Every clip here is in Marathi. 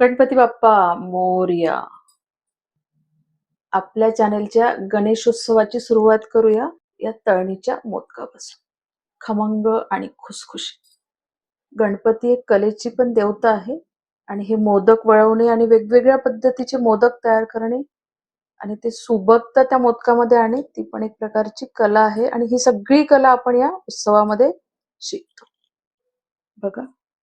गणपती बाप्पा मोर्या. आपल्या चॅनेलच्या गणेशोत्सवाची सुरुवात करूया या तळणीच्या मोदकापासून. खमंग आणि खुसखुशी. गणपती एक कलेची पण देवता आहे आणि हे मोदक वळवणे आणि वेगवेगळ्या पद्धतीचे मोदक तयार करणे आणि ते सुबकता त्या मोदकामध्ये आणणे ती पण एक प्रकारची कला आहे आणि ही सगळी कला आपण या उत्सवामध्ये शिकतो. बघा.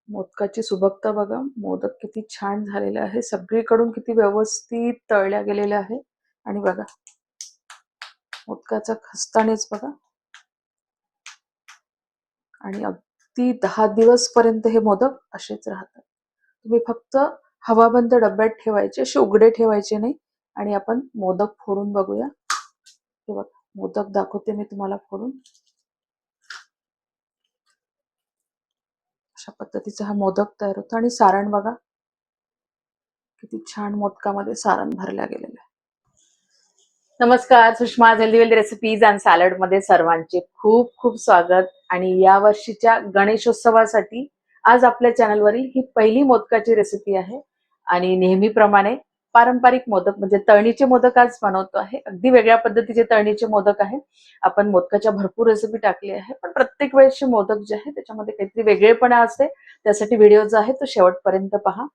मोदकाची सुबकता बघा. मोदक किती छान झालेले आहे. सगळीकडून किती व्यवस्थित तळल्या गेलेल्या आहे. आणि बघा. मोदकाचा खस्तानेच बघा. आणि अगदी दहा दिवस पर्यंत हे मोदक असेच राहतात. तुम्ही फक्त हवाबंद डब्यात ठेवायचे असे उघडे ठेवायचे नाही. आणि आपण मोदक फोडून बघूया. हे बघा. मोदक दाखवते मी तुम्हाला फोडून. अशा पद्धतीचा हा मोदक तयार होतो. आणि सारण बघा किती छान मोदकामध्ये सारण भरल्या गेलेलं आहे. नमस्कार सुषमा हेल्दी रेसिपीज अँड सॅलडमध्ये सर्वांचे खूप खूप स्वागत. आणि या वर्षीच्या गणेशोत्सवासाठी आज आपल्या चॅनलवरील ही पहिली मोदकाची रेसिपी आहे. आणि नेहमीप्रमाणे पारंपरिक मोदक म्हणजे तळणीचे मोदक आज बनवतो आहे. अगदी वेगळ्या पद्धतीचे तळणीचे मोदक आहे आपण मोदकाच्या भरपूर रेसिपी टाकली आहे पण प्रत्येक वेळेसचे मोदक जे आहे त्याच्यामध्ये काहीतरी वेगळेपणा असते त्यासाठी व्हिडिओ जो आहे तो शेवटपर्यंत पहा.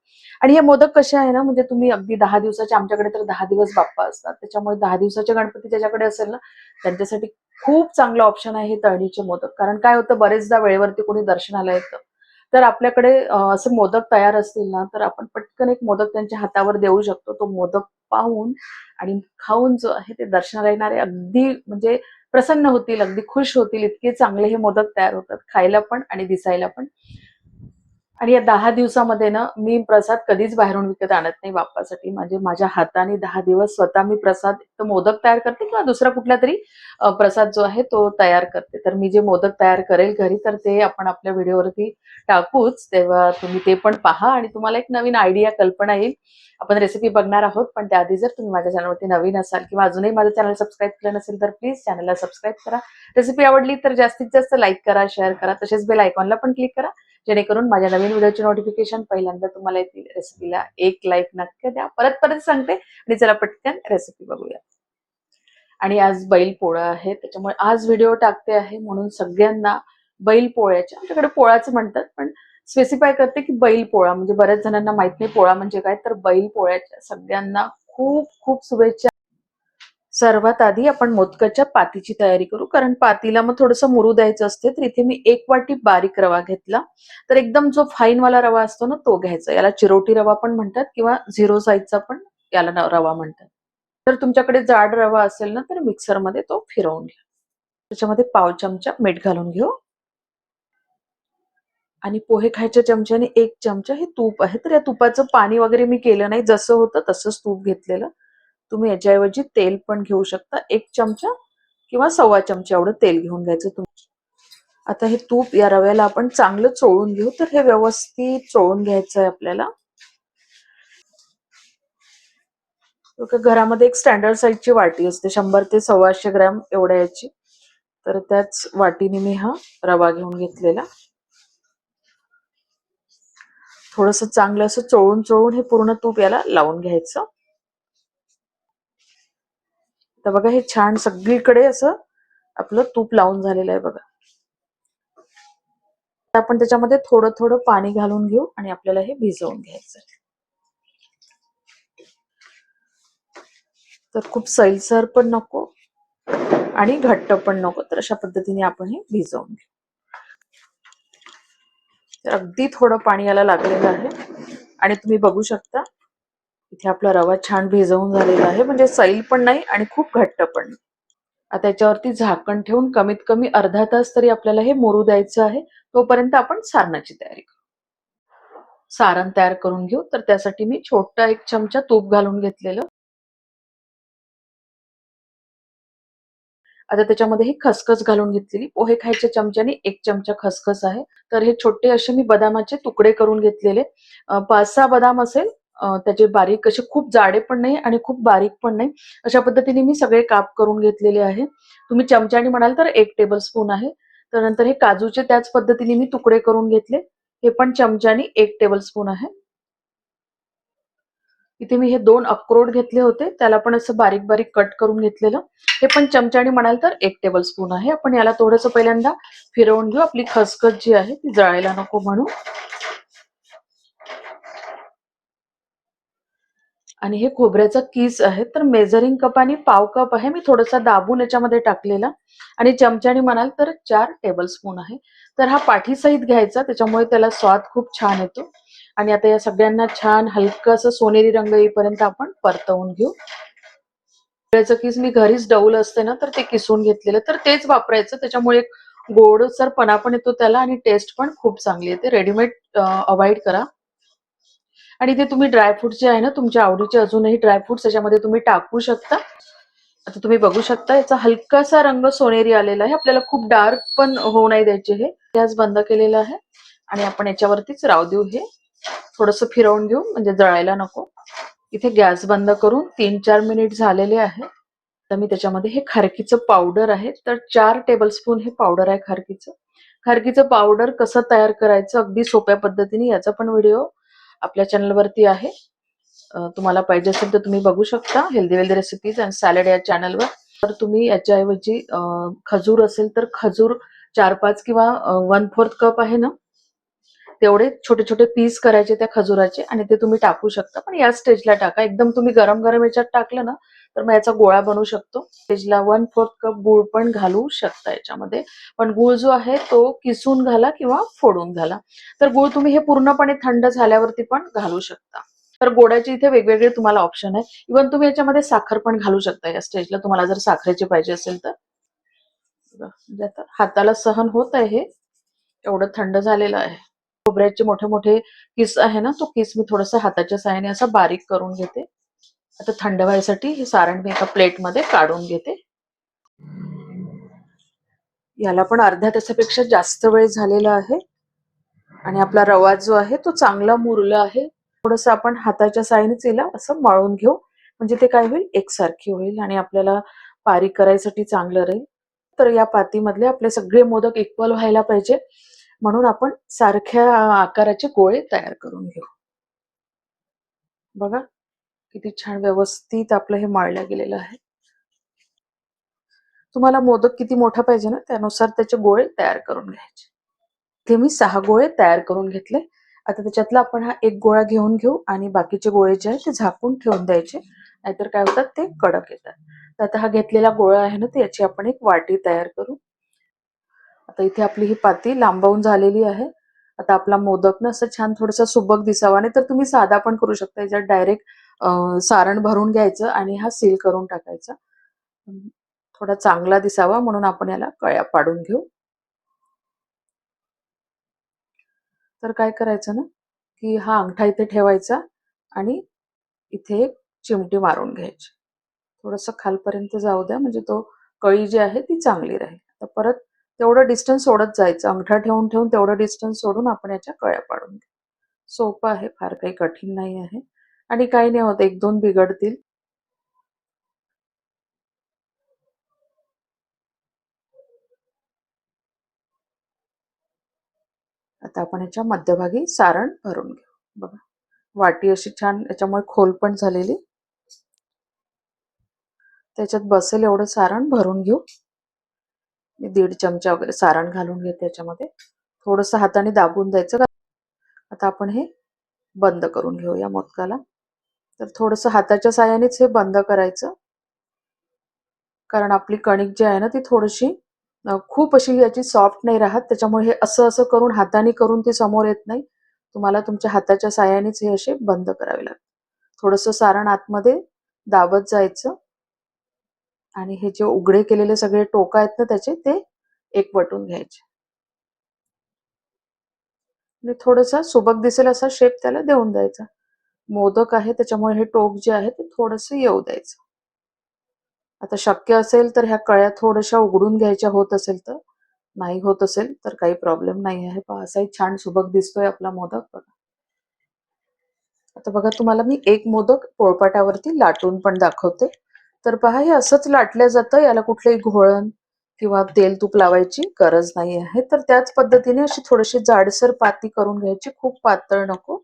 आणि हे मोदक कसे आहे ना म्हणजे तुम्ही अगदी दहा दिवसाचे आमच्याकडे तर दहा दिवस बाप्पा असतात. त्याच्यामुळे दहा दिवसाचे गणपती ज्याच्याकडे असेल ना त्यांच्यासाठी खूप चांगलं ऑप्शन आहे हे तळणीचे मोदक. कारण काय होतं बरेचदा वेळेवरती कोणी दर्शनाला येतं. तर आपल्याकडे असं असे मोदक तयार असतील ना तर आपण पटकन एक मोदक त्यांच्या हातावर देऊ शकतो. तो मोदक पाहून आणि खाऊन जो आहे ते दर्शनाला येणारे अगदी म्हणजे प्रसन्न होतील अगदी खुश होतील. इतके चांगले हे मोदक तयार होतात. खायला पण आणि दिसायला पण. आणि या दहा दिवसामध्ये ना मी प्रसाद कधीच बाहेरून विकत आणत नाही बाप्पासाठी. म्हणजे माझ्या हाताने दहा दिवस स्वतः मी प्रसाद मोदक तयार करते किंवा दुसरा कुठला तरी प्रसाद जो आहे तो तयार करते. तर मी जे मोदक तयार करेल घरी तर ते आपण आपल्या व्हिडिओवरती टाकूच. तेव्हा तुम्ही ते पण पहा आणि तुम्हाला एक नवीन आयडिया कल्पना येईल. आपण रेसिपी बघणार आहोत पण त्याआधी जर तुम्ही माझ्या चॅनलवरती नवीन असाल किंवा अजूनही माझं चॅनल सबस्क्राईब केलं नसेल तर प्लीज चॅनलला सबस्क्राईब करा. रेसिपी आवडली तर जास्तीत जास्त लाईक करा शेअर करा. तसेच बेल आयकॉनला पण क्लिक करा. जेणेकरून माझ्या नवीन व्हिडिओचे नोटिफिकेशन पहिल्यांदा तुम्हाला येतील रेसिपीला एक लाईक नक्की द्या. परत परत सांगते आणि चला पटकन रेसिपी बघूया. आणि आज बैल पोळा आहे त्याच्यामुळे आज व्हिडिओ टाकते आहे म्हणून सगळ्यांना बैल पोळ्याच्या आमच्याकडे पोळाच म्हणतात पण स्पेसिफाय करते की बैल पोळा. म्हणजे बऱ्याच जणांना माहीत नाही पोळा म्हणजे काय तर बैल पोळ्याच्या सगळ्यांना खूप खूप शुभेच्छा. सर्वात आधी आपण मोदकाच्या पातीची तयारी करू. कारण पातीला मग थोडंसं मुरू द्यायचं असते तर इथे मी एक वाटी बारीक रवा घेतला. तर एकदम जो फाईन वाला रवा असतो ना तो घ्यायचा. याला चिरोटी रवा पण म्हणतात किंवा झिरो साईजचा पण याला रवा म्हणतात. तर तुमच्याकडे जाड रवा असेल ना तर मिक्सरमध्ये तो फिरवून घ्या. त्याच्यामध्ये पाव चमचा मीठ घालून घेऊ. आणि पोहे खायच्या चमच्याने एक चमचा हे तूप आहे. तर या तुपाचं पाणी वगैरे मी केलं नाही. जसं होतं तसंच तूप घेतलेलं. तुम्ही याच्याऐवजी तेल पण घेऊ शकता. एक चमचा किंवा सव्वा चमचा एवढं तेल घेऊन घ्यायचं तुम्ही आता हे तूप या रव्याला आपण चांगलं चोळून घेऊ. तर हे व्यवस्थित चोळून घ्यायचं आहे आपल्याला घरामध्ये एक स्टँडर्ड साईजची वाटी असते. शंभर ते सव्वाशे ग्रॅम एवढ्या याची. तर त्याच वाटीने मी हा रवा घेऊन घेतलेला. थोडस चांगलं असं चोळून चोळून हे पूर्ण तूप याला लावून घ्यायचं. तर बघा हे छान सगळीकडे असं आपलं तूप लावून झालेलं आहे बघा आपण त्याच्यामध्ये थोडं थोडं पाणी घालून घेऊ आणि आपल्याला हे भिजवून घ्यायचं आहे. तर खूप सैलसर पण नको आणि घट्ट पण नको तर अशा पद्धतीने आपण हे भिजवून घेऊ तर अगदी थोडं पाणी याला लागलेलं आहे आणि तुम्ही बघू शकता इथे आपला रवा छान भिजवून झालेला आहे. म्हणजे सैल पण नाही आणि खूप घट्ट पण नाही. आता याच्यावरती झाकण ठेवून कमीत कमी अर्धा तास तरी आपल्याला हे मोरू द्यायचं आहे. तोपर्यंत आपण सारणाची तयारी करू. सारण तयार करून घेऊ. तर त्यासाठी मी छोटा एक चमचा तूप घालून घेतलेलं. आता त्याच्यामध्ये ही खसखस घालून घेतलेली. पोहे खायच्या चमच्याने एक चमचा खसखस आहे. तर हे छोटे असे मी बदामाचे तुकडे करून घेतलेले. पाच सहा बदाम असेल त्याचे बारीक असे खूप जाडे पण नाही आणि खूप बारीक पण नाही. अशा पद्धतीने मी सगळे काप करून घेतलेले आहे. तुम्ही चमच्याने म्हणाल तर एक टेबल स्पून आहे. त्यानंतर हे काजूचे त्याच पद्धतीने मी तुकडे करून घेतले. हे पण चमच्याने एक टेबल स्पून आहे. इथे मी हे दोन अक्रोड घेतले होते. त्याला पण असं बारीक बारीक कट करून घेतलेलं. हे पण चमच्याने म्हणाल तर एक टेबल स्पून आहे. आपण याला थोडंसं पहिल्यांदा फिरवून घेऊ. आपली खसखस जी आहे ती जळायला नको म्हणून. आणि हे खोबऱ्याचा किस आहे तर मेजरिंग कप आणि पाव कप आहे. मी थोडासा दाबून याच्यामध्ये टाकलेला. आणि चमच्याने म्हणाल तर चार टेबल स्पून आहे. तर हा पाठीसहित घ्यायचा त्याच्यामुळे त्याला स्वाद खूप छान येतो. आणि आता या सगळ्यांना छान हलकस सोनेरी रंग येईपर्यंत आपण परतवून घेऊ. खोबऱ्याचं किस मी घरीच डौल असते ना तर ते किसून घेतलेलं. तर तेच वापरायचं त्याच्यामुळे गोडसरपणा पण येतो त्याला आणि टेस्ट पण खूप चांगली येते. रेडीमेड अवॉइड करा. आणि ते तुम्ही ड्रायफ्रूट जे आहे ना तुमच्या आवडीचे अजूनही ड्रायफ्रुट्स त्याच्यामध्ये तुम्ही टाकू शकता. आता तुम्ही बघू शकता याचा हलकासा रंग सोनेरी आलेला आहे. आपल्याला खूप डार्क पण होऊ नाही द्यायचे हे. गॅस बंद केलेला आहे. आणि आपण याच्यावरतीच राव देऊ हे. थोडस फिरवून घेऊ म्हणजे जळायला नको. इथे गॅस बंद करून तीन चार मिनिट झालेले आहे. तर मी त्याच्यामध्ये हे खारकीचं पावडर आहे. तर चार टेबलस्पून हे पावडर आहे खारकीचं. खारकीचं पावडर कसं तयार करायचं अगदी सोप्या पद्धतीने याचा पण व्हिडिओ आपल्या चॅनलवरती आहे. तुम्हाला पाहिजे असेल तर तुम्ही बघू शकता. Healthy wealthy recipes and salad या चॅनलवर तर तुम्ही याच्याऐवजी खजूर असेल तर खजूर चार पाच किंवा वन फोर्थ कप आहे ना? तेवढे छोटे छोटे पीस करायचे त्या खजुराचे आणि ते तुम्ही टाकू शकता. पण या स्टेजला टाका. एकदम तुम्ही गरम गरम याच्यात टाकलं ना तर मग याचा गोळा बनवू शकतो. स्टेजला वन फोर्थ कप गुळ पण घालू शकता याच्यामध्ये. पण गुळ जो आहे तो किसून घाला किंवा फोडून घाला. तर गुळ तुम्ही हे पूर्णपणे थंड झाल्यावरती पण घालू शकता. तर गोड्याचे इथे वेगवेगळे तुम्हाला ऑप्शन आहे. इव्हन तुम्ही याच्यामध्ये साखर पण घालू शकता या स्टेजला. तुम्हाला जर साखरेची पाहिजे असेल तर. म्हणजे हाताला सहन होत आहे. हे एवढं थंड झालेलं आहे. खोबऱ्याचे मोठे मोठे किस आहे ना तो किस मी थोडासा हाताच्या साहाय्याने असा बारीक करून घेते. आता थंड व्हायसाठी हे सारण मी एका प्लेटमध्ये काढून घेते. याला पण अर्ध्या तासापेक्षा जास्त वेळ झालेला आहे. आणि आपला रवा जो आहे तो चांगला मुरला आहे. थोडस आपण हाताच्या साहाय्यानेच याला असं मळून घेऊ. म्हणजे ते काय होईल? एकसारखी होईल आणि आपल्याला पारी करायसाठी चांगलं राहील. तर या पातीमधले आपले सगळे मोदक इक्वल व्हायला पाहिजे. म्हणून आपण सारख्या आकाराचे गोळे तयार करून घेऊ. बघा किती छान व्यवस्थित आपलं हे मळलं गेलेलं आहे. तुम्हाला मोदक किती मोठा पाहिजे ना त्यानुसार त्याचे गोळे तयार करून घ्यायचे. ते मी सहा गोळे तयार करून घेतले. आता त्याच्यातला आपण हा एक गोळा घेऊन घेऊ आणि बाकीचे गोळे जे आहेत ते झाकून ठेवून द्यायचे. नाहीतर काय होतात ते कडक येतात. तर आता हा घेतलेला गोळा आहे ना त्याची आपण एक वाटी तयार करू. आता इथे आपली ही पाती लांबवून झालेली आहे. आता आपला मोदक ना असं छान थोडंसं सुबक दिसावा नाही तर तुम्ही साधा पण करू शकता याच्यात डायरेक्ट सारण भरून घ्यायचं आणि हा सील करून टाकायचा. थोडा चांगला दिसावा म्हणून आपण याला कळ्या पाडून घेऊ. तर काय करायचं ना की हा अंगठा इथे ठेवायचा आणि इथे एक चिमटी मारून घ्यायची. थोडस खालपर्यंत जाऊ द्या म्हणजे तो कळी जी आहे ती चांगली राहील. तर परत तेवढं डिस्टन्स सोडत जायचं. अंगठा ठेवून ठेवून तेवढं डिस्टन्स सोडून आपण याच्या कळ्या पाडून घेऊ सोपं आहे फार काही कठीण नाही आहे. आणि काही नाही होत एक दोन बिघडतील. आता आपण याच्या मध्यभागी सारण भरून घेऊ. बघा. वाटी अशी छान याच्यामुळे खोल पण झालेली. त्याच्यात बसेल एवढं सारण भरून घेऊ. मी दीड चमचा वगैरे सारण घालून घेते याच्यामध्ये. थोडस हाताने दाबून द्यायचं आता आपण हे बंद करून घेऊया मोदकाला. तर थोडस हाताच्या साह्यानेच हे बंद करायचं. कारण आपली कणिक जी आहे ना ती थोडीशी खूप अशी याची सॉफ्ट नाही राहत. त्याच्यामुळे हे असं असं करून हाताने करून ती समोर येत नाही. तुम्हाला तुमच्या हाताच्या साह्यानेच हे असे बंद करावे लागतात. थोडस सारण आतमध्ये दाबत जायचं. आणि हे जे उघडे केलेले सगळे टोक आहेत ना त्याचे ते एकवटून घ्यायचे. आणि थोडासा सुबक दिसेल असा शेप त्याला देऊन द्यायचा. मोदक आहे त्याच्यामुळे हे टोक जे आहे ते थोडस येऊ द्यायचं. आता शक्य असेल तर ह्या कळ्या थोड्याशा उघडून घ्यायच्या होत असेल तर नाही होत असेल तर काही प्रॉब्लेम नाही आहे. पण असाही छान सुबक दिसतोय आपला मोदक बघा. आता बघा तुम्हाला मी एक मोदक पोळपाटावरती लाटून पण दाखवते. तर पहा हे असंच लाटलं जातं याला कुठलंही घोळण किंवा तेल तूप लावायची गरज नाही आहे. तर त्याच पद्धतीने अशी थोडीशी जाडसर पाती करून घ्यायची खूप पातळ नको.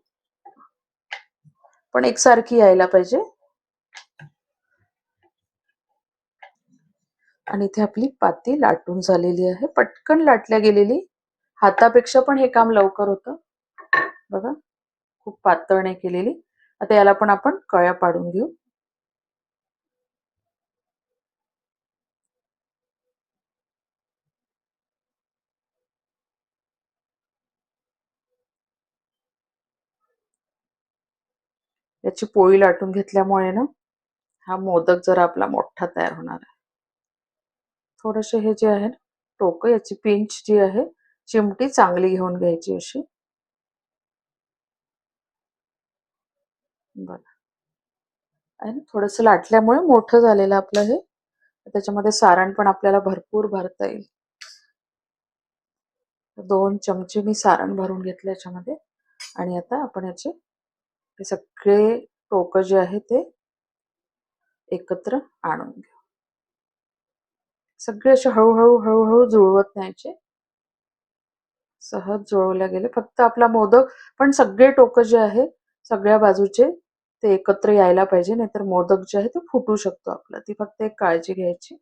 पण एकसारखी यायला पाहिजे. आणि इथे आपली पाती लाटून झालेली आहे. पटकन लाटल्या गेलेली. हातापेक्षा पण हे काम लवकर होतं. बघा खूप पातळ नाही केलेली. आता याला पण आपण कळ्या पाडून घेऊ. याची पोळी लाटून घेतल्यामुळे ना हा मोदक जरा आपला मोठा तयार होणार आहे. थोडेसे हे जे आहे टोक याची पिंच जी आहे चिमटी चांगली घेऊन घ्यायची अशी. बघा. आहे ना लाटल्यामुळे मोठं झालेलं आपलं हे त्याच्यामध्ये सारण पण आपल्याला भरपूर भरता येईल. दोन चमचे मी सारण भरून घेतलं याच्यामध्ये. आणि आता आपण याचे हे सगळे टोक जे आहे ते एकत्र आणून घेऊ. सगळे असे हळूहळू हळूहळू जुळवत न्यायचे. सहज जुळवल्या गेले. फक्त आपला मोदक पण सगळे टोक जे आहे सगळ्या बाजूचे ते एकत्र यायला पाहिजे नाहीतर मोदक जे आहे ते फुटू शकतो आपला. ती फक्त एक काळजी घ्यायची.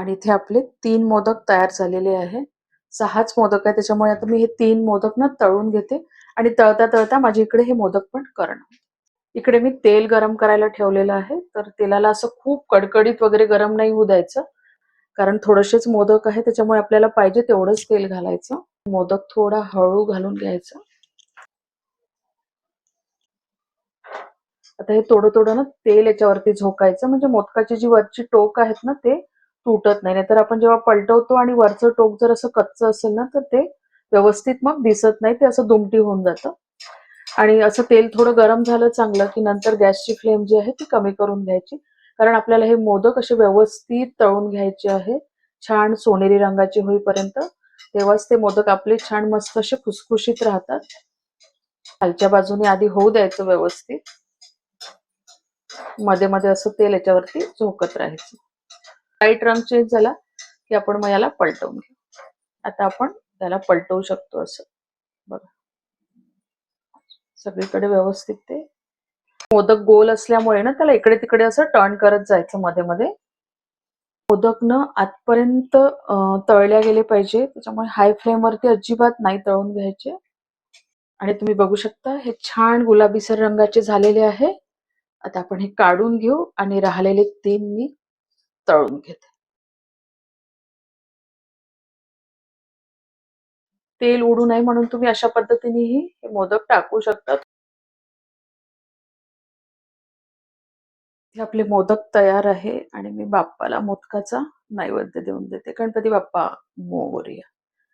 आणि इथे आपले तीन मोदक तयार झालेले आहे. सहाच मोदक आहे त्याच्यामुळे आता मी हे तीन मोदक ना तळून घेते आणि तळता तळता माझ्या इकडे हे मोदक पण करणार. इकडे मी तेल गरम करायला ठेवलेलं आहे तर तेलाला असं खूप कडकडीत वगैरे गरम नाही होऊ द्यायचं. कारण थोडेसेच मोदक आहे त्याच्यामुळे आपल्याला पाहिजे तेवढंच तेल घालायचं. मोदक थोडा हळू घालून घ्यायचं. आता हे थोडं थोडं ना तेल याच्यावरती झोकायचं म्हणजे मोदकाची जी वरची टोक आहेत ना ते तुटत नाही. नाहीतर आपण जेव्हा पलटवतो आणि वरचं टोक जर असं कच्चं असेल ना तर ते व्यवस्थित मग दिसत नाही. ते असं दुमटी होऊन जातं. आणि असं तेल थोडं गरम झालं चांगलं की नंतर गॅसची फ्लेम जी आहे ती कमी करून घ्यायची. कारण आपल्याला हे मोदक असे व्यवस्थित तळून घ्यायचे आहे. छान सोनेरी रंगाचे होईपर्यंत. तेव्हाच ते मोदक आपले छान मस्त असे खुसखुशीत राहतात. खालच्या बाजूने आधी होऊ द्यायचं व्यवस्थित. मध्ये मध्ये असं तेल याच्यावरती झोकत राहायचं. लाइट रंग चेंज झाला की आपण मग याला पलटवून घेऊ. आता आपण त्याला पलटवू शकतो असं. बघा. सगळीकडे व्यवस्थित ते मोदक गोल असल्यामुळे ना त्याला इकडे तिकडे असं टर्न करत जायचं मध्ये मध्ये मोदक न आतपर्यंत तळल्या गेले पाहिजे. त्याच्यामुळे हाय फ्लेम वरती अजिबात नाही तळून घ्यायचे. आणि तुम्ही बघू शकता हे छान गुलाबीसर रंगाचे झालेले आहे. आता आपण हे काढून घेऊ आणि राहिलेले तीन मी तळून घेते. तेल उडू नये म्हणून तुम्ही अशा पद्धतीनेही हे मोदक टाकू शकता. हे आपले मोदक तयार आहे आणि मी बाप्पाला मोदकाचा नैवेद्य देऊन देते. गणपती बाप्पा मोर्या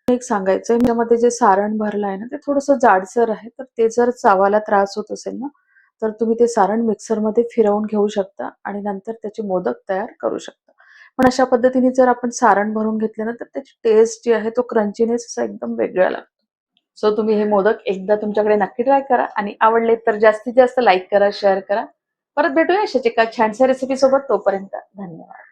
एक सांगायचंय त्यामध्ये जे सारण भरलं आहे ना ते थोडस जाडसर आहे तर ते जर चावायला त्रास होत असेल ना तर तुम्ही ते सारण मिक्सरमध्ये फिरवून घेऊ शकता आणि नंतर त्याचे मोदक तयार करू शकता. पण अशा पद्धतीने जर आपण सारण भरून घेतले ना तर त्याची टेस्ट जी आहे तो क्रंचीनेस असा एकदम वेगळा लागतो. सो तुम्ही हे मोदक एकदा तुमच्याकडे नक्की ट्राय करा आणि आवडले तर जास्तीत जास्त लाईक करा शेअर करा. परत भेटूया अशाच एका छानशा रेसिपी सोबत. तोपर्यंत धन्यवाद.